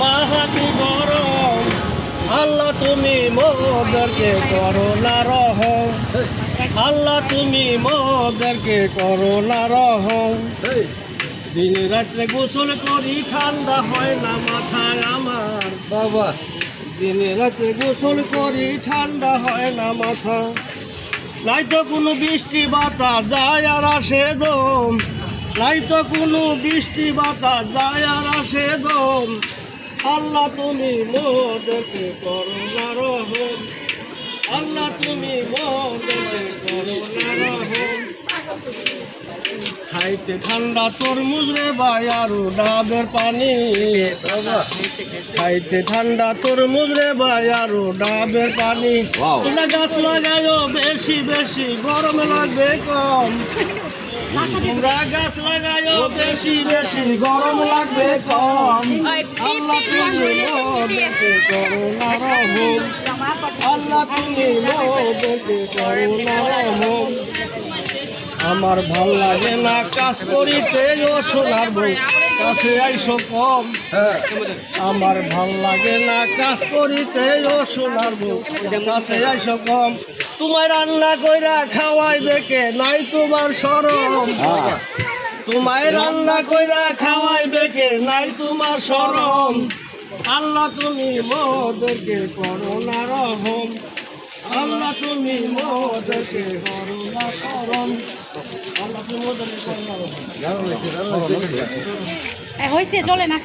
মাহাতি গরম। আল্লাহ তুমি মোদেরকে করো না রহম। আল্লাহ তুমি মোদেরকে করো না রহম। দিনে রাত্রে গোসল করি ঠান্ডা হয় না মাথা আমার। বাবা। দিনে রাত্রে গোসল করি ঠান্ডা হয় না মাথা নাই তো কোনো বৃষ্টি বাতাস যায় আর আসে দম। নাই তো কোনো বৃষ্টি বাতাস যায় আর আসে দম। আল্লাহ তুমি মোদেরকে করো না রহম? আল্লাহ তুমি রহম? খাইতে ঠান্ডা তরমুজ রে ভাই আরও ডাবের পানি। খাইতে ঠান্ডা তরমুজ রে ভাই আরও ডাবের পানি. তোমরা গাছ লাগাইও বেশি বেশি গরম লাগবে কম। তোমরা গাছ লাগাইও বেশি বেশি গরম লাগবে কম। আল্লাহ আমার ভালো লাগে না কাজ করিতে সোনার কাছে আইসো কম। আমার ভালো লাগে না কাজ করিতে সোনার কাছে আইসো কম। তোমার রান্না কইরা খাওয়াইবে কে? নাই তোমার সরম হ্যাঁ। তোমায় রান্না কইরা খাওয়াই বেকে, নাই তোমার শরম। আল্লাহ তুমি মোদেরকে করো না রহম। আল্লাহ তুমি মোদেরকে করো না শরম। আল্লাহ তুমি মোদেরকে করো না রহম। হয়েছে হয়েছে চলে না